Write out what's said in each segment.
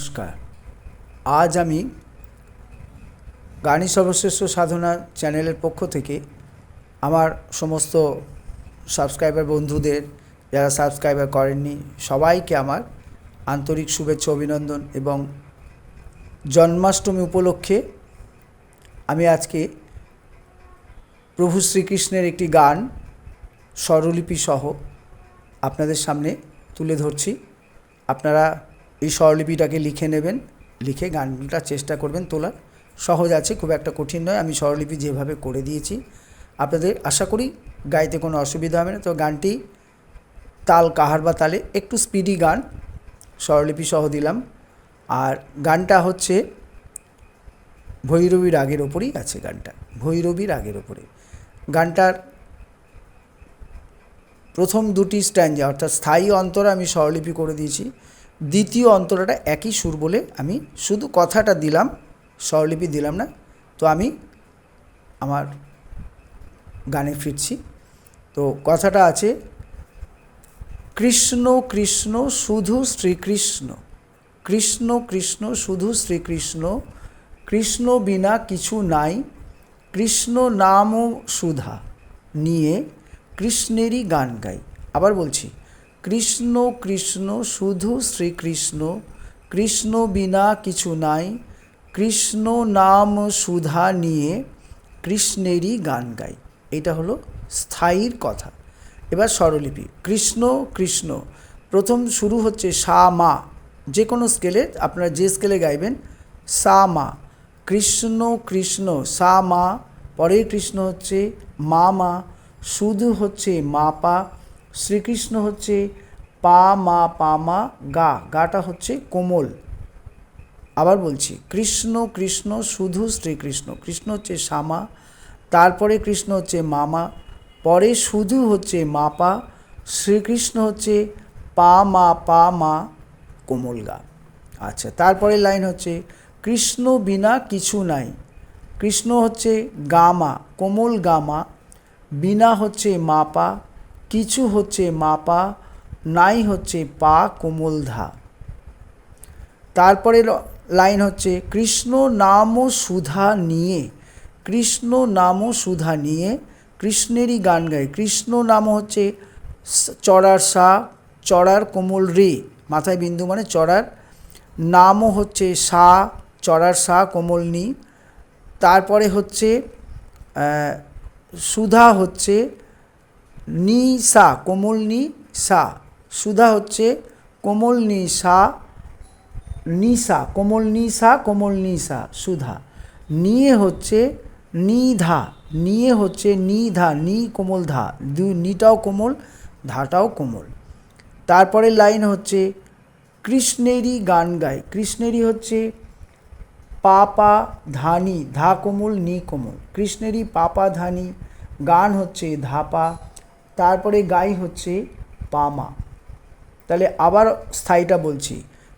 নমস্কার। আজ আমি গানি সর্বশ্রেষ্ঠ সাধনা চ্যানেলের পক্ষ থেকে আমার সমস্ত সাবস্ক্রাইবার বন্ধুদের, যারা সাবস্ক্রাইবার করেননি, সবাইকে আমার আন্তরিক শুভেচ্ছা, অভিনন্দন এবং জন্মাষ্টমী উপলক্ষে আমি আজকে প্রভু শ্রীকৃষ্ণের একটি গান, স্বরলিপি সহ আপনাদের সামনে তুলে ধরছি। আপনারা এই স্বরলিপিটাকে লিখে নেবেন, লিখে গানটা চেষ্টা করবেন তোলার। সহজ আছে, খুব একটা কঠিন নয়, আমি স্বরলিপি যেভাবে করে দিয়েছি। আপনাদের আশা করি গাইতে কোনো অসুবিধা হবে না। তো গানটি তাল, কাহার বা তালে, একটু স্পিডি গান, স্বরলিপি সহ দিলাম। আর গানটা হচ্ছে ভৈরবী রাগের ওপরেই আছে গানটা, ভৈরবী রাগের ওপরে। গানটার প্রথম দুটি স্ট্যান্ডে, অর্থাৎ স্থায়ী অন্তরা আমি স্বরলিপি করে দিয়েছি। দ্বিতীয় অন্তরাটা একই সুর বলে আমি শুধু কথাটা দিলাম, স্বরলিপি দিলাম না। তো আমি আমার গানে ফিরছি। তো কথাটা আছে, কৃষ্ণ কৃষ্ণ শুধু শ্রীকৃষ্ণ, কৃষ্ণ কৃষ্ণ শুধু শ্রীকৃষ্ণ, কৃষ্ণ বিনা কিছু নাই, কৃষ্ণ নাম সুধা, নিয়ে কৃষ্ণেরই গান গাই। আবার বলছি কৃষ্ণ কৃষ্ণ, শুধু শ্রীকৃষ্ণ, কৃষ্ণ বিনা কিছু নাই, কৃষ্ণ নাম সুধা নিয়ে কৃষ্ণেরই গান গাই। এটা হলো স্থায়ীর কথা। এবার স্বরলিপি, কৃষ্ণ কৃষ্ণ। প্রথম শুরু হচ্ছে সা, মা। যে কোনো স্কেলে আপনারা যে স্কেলে গাইবেন, সা, মা। কৃষ্ণ কৃষ্ণ, সা, মা। পরের কৃষ্ণ হচ্ছে মা মা। শুধু হচ্ছে মা, পা। শ্রীকৃষ্ণ হচ্ছে পা, মা পা, মা, গা। গাটা হচ্ছে কোমল। আবার বলছি, কৃষ্ণ কৃষ্ণ, শুধু শ্রীকৃষ্ণ। কৃষ্ণ হচ্ছে শ্যামা, তারপরে কৃষ্ণ হচ্ছে মামা, পরে শুধু হচ্ছে মাপা, শ্রীকৃষ্ণ হচ্ছে পা, মা পা, মা, কোমল গা। আচ্ছা তারপরে লাইন হচ্ছে, কৃষ্ণ বিনা কিছু নাই। কৃষ্ণ হচ্ছে গামা কোমল গামা বিনা হচ্ছে মাপা কিছু হচ্ছে মাপা, নাই হচ্ছে পা কোমল ধা তারপরে লাইন হচ্ছে, কৃষ্ণ নাম সুধা নিয়ে, কৃষ্ণ নাম সুধা নিয়ে, কৃষ্ণেরই গান গায়। কৃষ্ণ নাম হচ্ছে চড়ার সা, চড়ার কোমল রে। মাথায় বিন্দু মানে চড়ার। নামও হচ্ছে সা, চড়ার সা কোমল নি। তারপরে হচ্ছে সুধা হচ্ছে নি সা, কোমল নি সা। সুধা হচ্ছে কোমল নি সা নিসা কোমল নিসা কোমল নিসা সুধা। নিয়ে হচ্ছে নিধা নিয়ে হচ্ছে নিধা নি কোমল ধা। দু, নিটাও কোমল, ধাটাও কোমল। তারপরে লাইন হচ্ছে কৃষ্ণেরই গান গায়। কৃষ্ণেরই হচ্ছে পাপা ধানি, ধা কোমল, নি কোমল। কৃষ্ণেরই পাপা ধানি, গান হচ্ছে ধাপা তারপরে গাই হচ্ছে পামা তাহলে আবার স্থায়ীটা বলছি।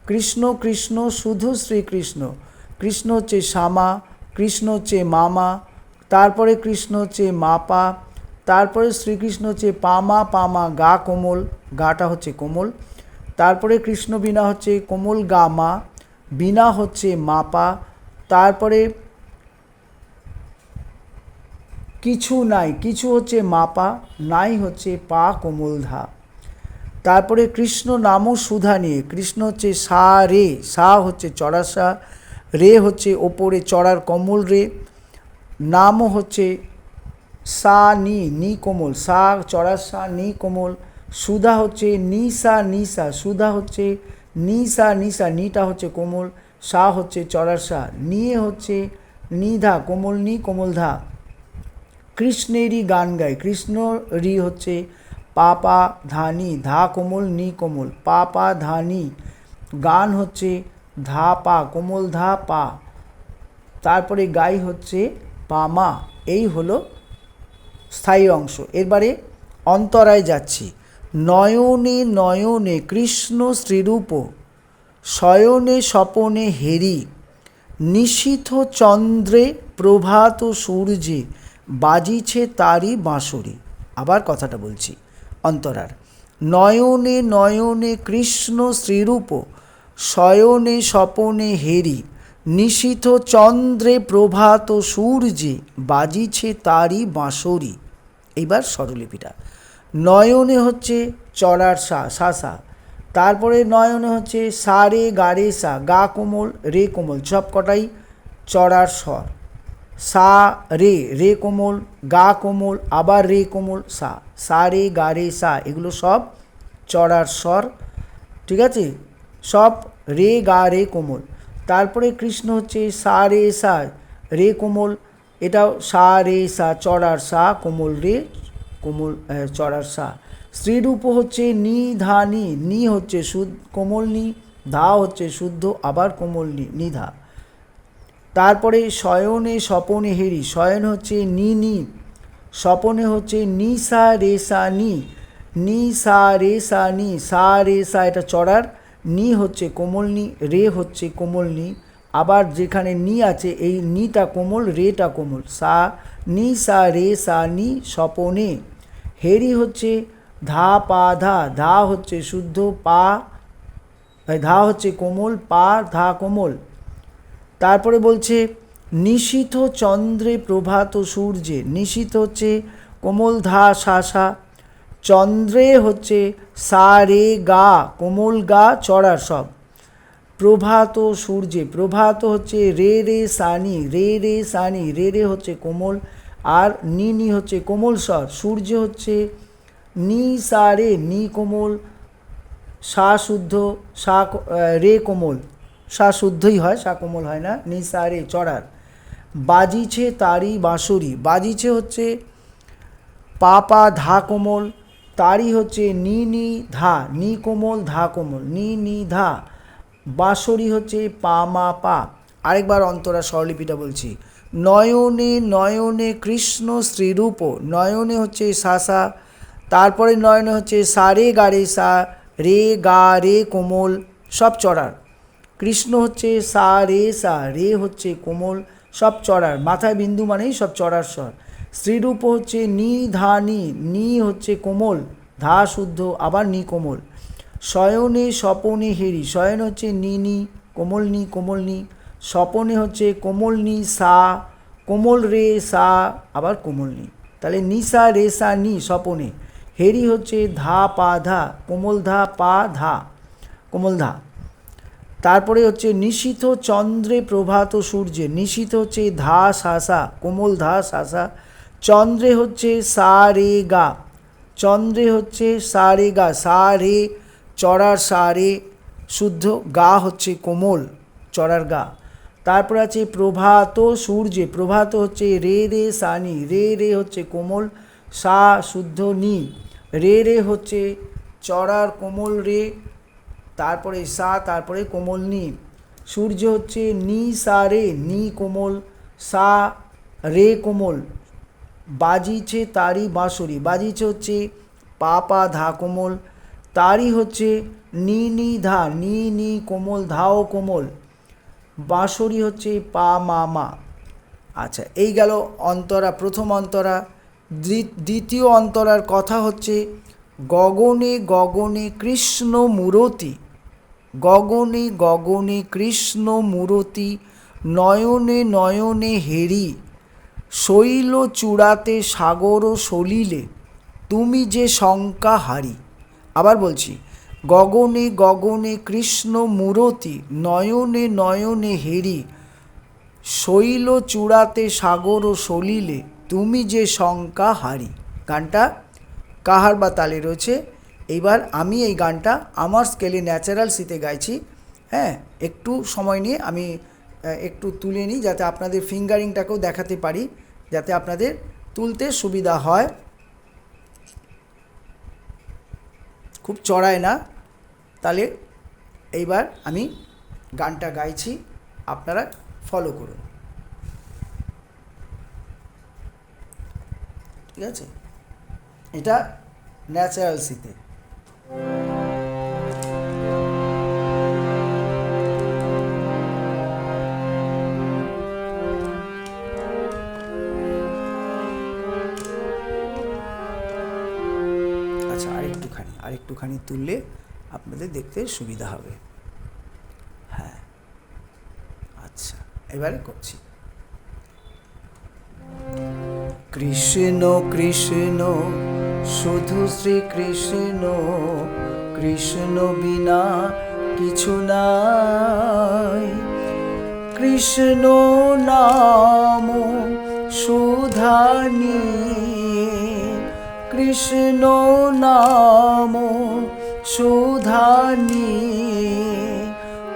কৃষ্ণ কৃষ্ণ, শুধু শ্রীকৃষ্ণ। কৃষ্ণ হচ্ছে শ্যামা, কৃষ্ণ হচ্ছে মামা, তারপরে কৃষ্ণ হচ্ছে মাপা, তারপরে শ্রীকৃষ্ণ হচ্ছে পামা পামা গা, কোমল, গাটা হচ্ছে কোমল। তারপরে কৃষ্ণ বিনা হচ্ছে কোমল, গা, মা, বিনা হচ্ছে মাপা, তারপরে কিছু নাই, কিছু হচ্ছে মাপা, নাই হচ্ছে পা কোমল ধা। তারপরে কৃষ্ণ নামও সুধা নিয়ে, কৃষ্ণ হচ্ছে সা রে, সা হচ্ছে চড়া সা, রে হচ্ছে ওপরে চড়ার কমল রে, নামও হচ্ছে সা নি নি কোমল, সা চড়া সা, নি কোমল, সুধা হচ্ছে নি সা নি সা, সুধা হচ্ছে নি সা নি সা, নিটা হচ্ছে কোমল, সা হচ্ছে চড়ার সা, নিয়ে হচ্ছে নিধা কোমল নি, কোমল ধা। কৃষ্ণেরই গান গায়। কৃষ্ণ রি হচ্ছে পাপা ধানি, ধা কোমল, নি কোমল। পাপা ধানি, গান হচ্ছে ধা পা, কোমল ধা পা। তারপরে গাই হচ্ছে পামা এই হলো স্থায়ী অংশ। এরবারে অন্তরায় যাচ্ছি। নয়নে নয়নে কৃষ্ণ শ্রীরূপ, শয়নে স্বপনে হেরি। নিশীথ চন্দ্রে প্রভাত সূর্যে বাজিছে তারই বাঁশরি। আবার কথাটা বলছি। অন্তরার, নয়নে নয়নে কৃষ্ণ শ্রীরূপ, শয়নে স্বপনে হেরি নিশীথ চন্দ্রে প্রভাত সূর্যে বাজিছে তারই বাঁশরি। এইবার স্বরলিপিটা। নয়নে হচ্ছে চড়ার সা সা তারপরে নয়নে হচ্ছে সা রে গা সা, গা কোমল, রে কোমল সব কটাই চড়ার স্বর। সা, রে রে কোমল, গা কোমল, আবার রে কোমল, সা। সা, রে, গা, রে, সা, এগুলো সব চড়ার স্বর, ঠিক আছে? সব রে, গা, রে, কোমল। তারপরে কৃষ্ণ হচ্ছে সা, রে সা, রে, কোমল। এটাও সা, রে, সা, চড়ার সা, কোমল, রে, কোমল চড়ার সা। স্ত্রীরূপ হচ্ছে নি, ধা, নি। নি হচ্ছে শুদ্ধ, কোমল, নি। ধা হচ্ছে শুদ্ধ, আবার কোমল, নি নিধা তারপরে শয়নে স্বপনে হেরি। শয়ন হচ্ছে নি নি। স্বপনে হচ্ছে নি, সা, রে, সা, নি। নি, সা, রে, সা, নি। সা, রে, সা, এটা চড়ার। নি হচ্ছে কোমল নি, রে হচ্ছে কোমল নি। আবার যেখানে নি আছে, এই নিটা কোমল, রেটা কোমল। সা, নি, সা, রে, সা, নি, স্বপনে। হেরি হচ্ছে ধা, পা, ধা। ধা হচ্ছে শুদ্ধ, পা। ধা হচ্ছে কোমল, পা, ধা কোমল। তারপরে বলছে নিশীথ চন্দ্রে প্রভাত সূর্যে নিশীথ হচ্ছে কোমল ধা সা সা, চন্দ্রে হচ্ছে সা রে গা, কোমল গা চড়ার সব। প্রভাত সূর্যে, প্রভাত হচ্ছে রে রে সানি, রে রে সানি, রে রে হচ্ছে কোমল, আর নি নি হচ্ছে কোমল স্বর। সূর্য হচ্ছে নি সা রে, নি কোমল, সা শুদ্ধ, সা রে কোমল। সা শুদ্ধই হয়, সা কোমল হয় না। নি সা রে, চড়ার। বাজিছে তারি বাঁশরি। বাজিছে হচ্ছে পা পা, ধা কোমল। তারি হচ্ছে নি নি, ধা। নি কোমল, ধা কোমল। নি নি, ধা। বাঁশরি হচ্ছে পা, মা, পা। আরেকবার অন্তরা স্বরলিপিটা বলছি। নয়নে নয়নে কৃষ্ণ শ্রীরূপ। নয়নে হচ্ছে সা সা। তারপরে নয়নে হচ্ছে সা, রে, গা, রে, সা। রে, গা, রে, কোমল। সব চড়ার। কৃষ্ণ হচ্ছে সা, রে সা, রে হচ্ছে কোমল, সব চড়ার, মাথায় বিন্দু মানেই সব চড়ার স্বর। শ্রীরূপ হচ্ছে নি, ধা, নি নি হচ্ছে কোমল, ধা শুদ্ধ, আবার নি কোমল। শয়নে স্বপনে হেরি শয়ন হচ্ছে নি নি, কোমল নি কোমল, নি। স্বপনে হচ্ছে কোমল, নি, সা, কোমল, রে, সা, আবার কোমল, নি। তাহলে নি, সা, রে, সা, নি, স্বপনে। হেরি হচ্ছে ধা, পা, ধা, কোমল, ধা, পা, ধা, কোমল, ধা। তারপরে হচ্ছে নিশীথ চন্দ্রে প্রভাত সূর্যে নিশীথ হচ্ছে ধা সাসা কোমল ধা সাসা চন্দ্রে হচ্ছে সা রে গা, চন্দ্রে হচ্ছে সা রে গা, সা রে চড়ার সা রে, শুদ্ধ গা হচ্ছে কোমল চড়ার গা। তারপর আছে প্রভাত সূর্যে, প্রভাত হচ্ছে রে রে সানি রে রে হচ্ছে কোমল, সা শুদ্ধ নি, রে রে হচ্ছে চড়ার কোমল রে তারপরে সা, তারপরে কোমল নি। সূর্য হচ্ছে নি, সা, রে। নি কোমল, সা, রে কোমল। বাজিছে তারি বাঁশরি। বাজিছে হচ্ছে পা পা, ধা কোমল। তারি হচ্ছে নি নি, ধা। নি নি কোমল, ধাও কোমল। বাঁশরি হচ্ছে পা, মা মা। আচ্ছা এই গেল অন্তরা, প্রথম অন্তরা। দ্বি- দ্বিতীয় অন্তরার কথা হচ্ছে গগনে গগনে কৃষ্ণ মূরতি। গগনে গগনে কৃষ্ণ মূরতি, নয়নে নয়নে হেরি, শৈল চূড়াতে সাগর সলিলে, তুমি যে শঙ্কা হারি। আবার বলছি, গগনে গগনে কৃষ্ণ মূরতি, নয়নে নয়নে হেরি, শৈল চূড়াতে সাগর সলিলে, তুমি যে শঙ্কা হারি। গানটা কাহার বা তালে রয়েছে? এইবার আমি এই গানটা আমার স্কেলে ন্যাচারাল সিতে গাইছি হ্যাঁ একটু সময় নিয়ে আমি একটু তুলে নিই যাতে আপনাদের ফিঙ্গারিংটাকেও দেখাতে পারি, যাতে আপনাদের তুলতে সুবিধা হয়। খুব চড়ায় না। তাহলে এইবার আমি গানটা গাইছি, আপনারা ফলো করুন। ঠিক আছে? এটা ন্যাচারাল সিতে আরেকটুখানি তুললে আপনাদের দেখতে সুবিধা হবে। হ্যাঁ। আচ্ছা এবারে করছি। কৃষ্ণ কৃষ্ণ, শুধু শ্রীকৃষ্ণ কৃষ্ণ বিনা কিছু নাই। কৃষ্ণ নাম সুধানী। কৃষ্ণ নাম সুধানি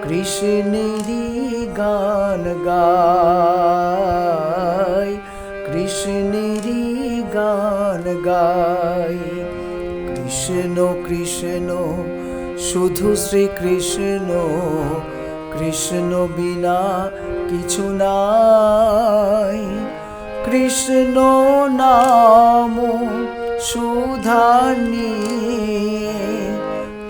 কৃষ্ণেরই গান গাই কৃষ্ণেরই গান গাই কৃষ্ণ কৃষ্ণ, শুধু শ্রীকৃষ্ণ কৃষ্ণ বিনা কিছু নাই। কৃষ্ণ নাম সুধানি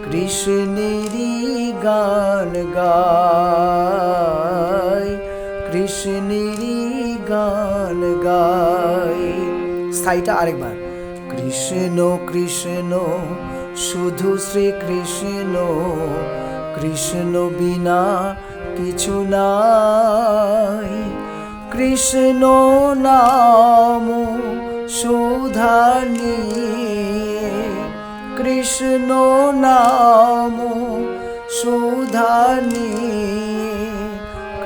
কৃষ্ণেরই গান গাই কৃষ্ণেরই গান গাই। স্থায়ীটা আরেকবার। কৃষ্ণ কৃষ্ণ, শুধু শ্রীকৃষ্ণ কৃষ্ণ বিনা কিছু নাই। কৃষ্ণ নাম সুধানি কৃষ্ণ নাম সুধানি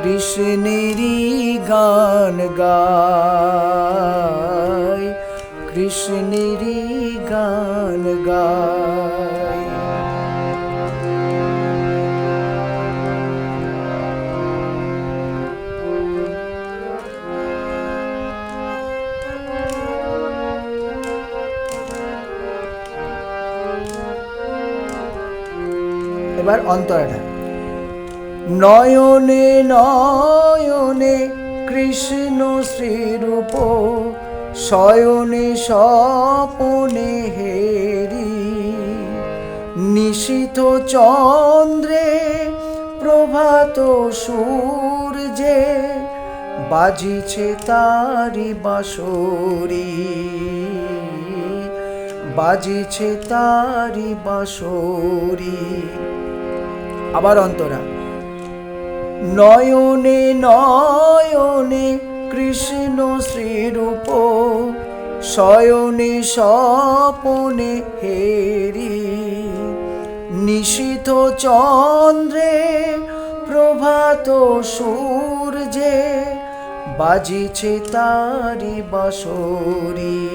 কৃষ্ণেরই গান গায়। কৃষ্ণেরই গান গায়। এবার অন্তরাটা। নয়নে নয়নে কৃষ্ণ শ্রীরূপ, শয়নে, স্বপনে হেরি। নিশিত চন্দ্রে প্রভাত সূর্যে বাজিছে তারি বাঁশরি। বাজিছে তারি বাঁশরি। আবার অন্তরা। নয়নে নয়নে কৃষ্ণ শ্রীরূপ, শয়নে, স্বপনে হেরি। নিশিত চন্দ্রে প্রভাত সূর্যে বাজিছে তারি বাঁশরি।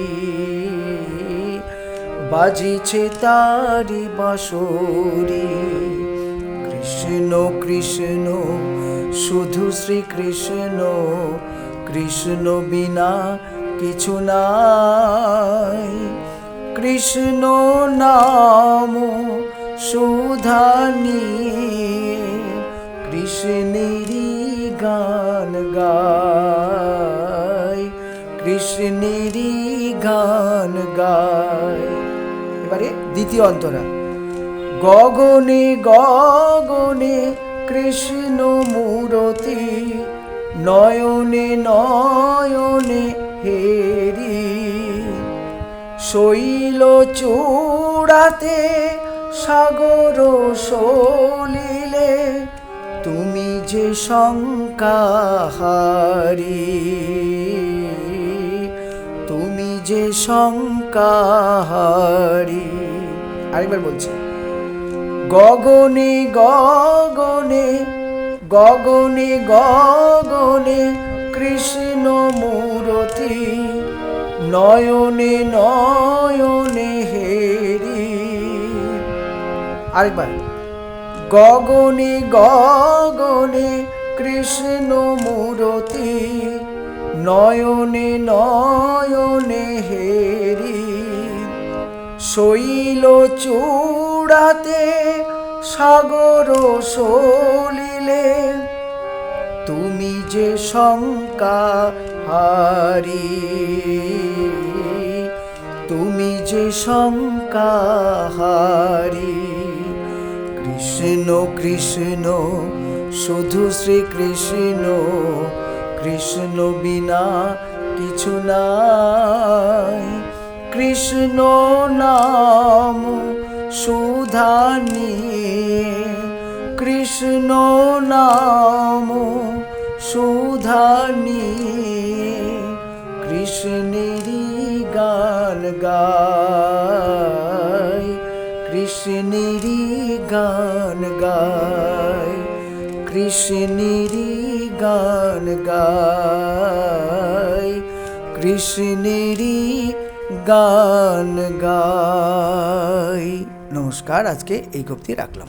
বাজিছে তারি বাঁশরি। কৃষ্ণ কৃষ্ণ, শুধু শ্রীকৃষ্ণ কৃষ্ণ বিনা কিছু নাই। কৃষ্ণ নাম সুধানি কৃষ্ণেরই গান গায়। কৃষ্ণেরই গান গায়। এবারে দ্বিতীয় অন্তরা। গগনে গগনে কৃষ্ণ মূরতি, নয়নে নয়নে হেরি। শৈল চূড়াতে সাগর সলিলে, তুমি যে শঙ্কাহারি তুমি যে শঙ্কাহারি আরেকবার বলছি। গগনে গগনে গগনে গগনে কৃষ্ণ মূরতি। নয়নে নয়নে হেরি। আরেকবার। গগনে গগনে কৃষ্ণ মূরতি। নয়নে নয়নে হেরি। শৈল চূড়াতে সাগর সলিলে, তুমি যে শঙ্কা হারি, তুমি যে শঙ্কা হারি, কৃষ্ণ কৃষ্ণ, শুধু শ্রীকৃষ্ণ, কৃষ্ণ বিনা কিছু নাই, কৃষ্ণ নাম সুধানি কৃষ্ণ নাম সুধা নিয়ে কৃষ্ণেরই গান গায়, কৃষ্ণেরই গান গায়, কৃষ্ণেরই গান গায়, কৃষ্ণেরই গান গায়। নমস্কার আজকে এই কপ্তি রাখলাম।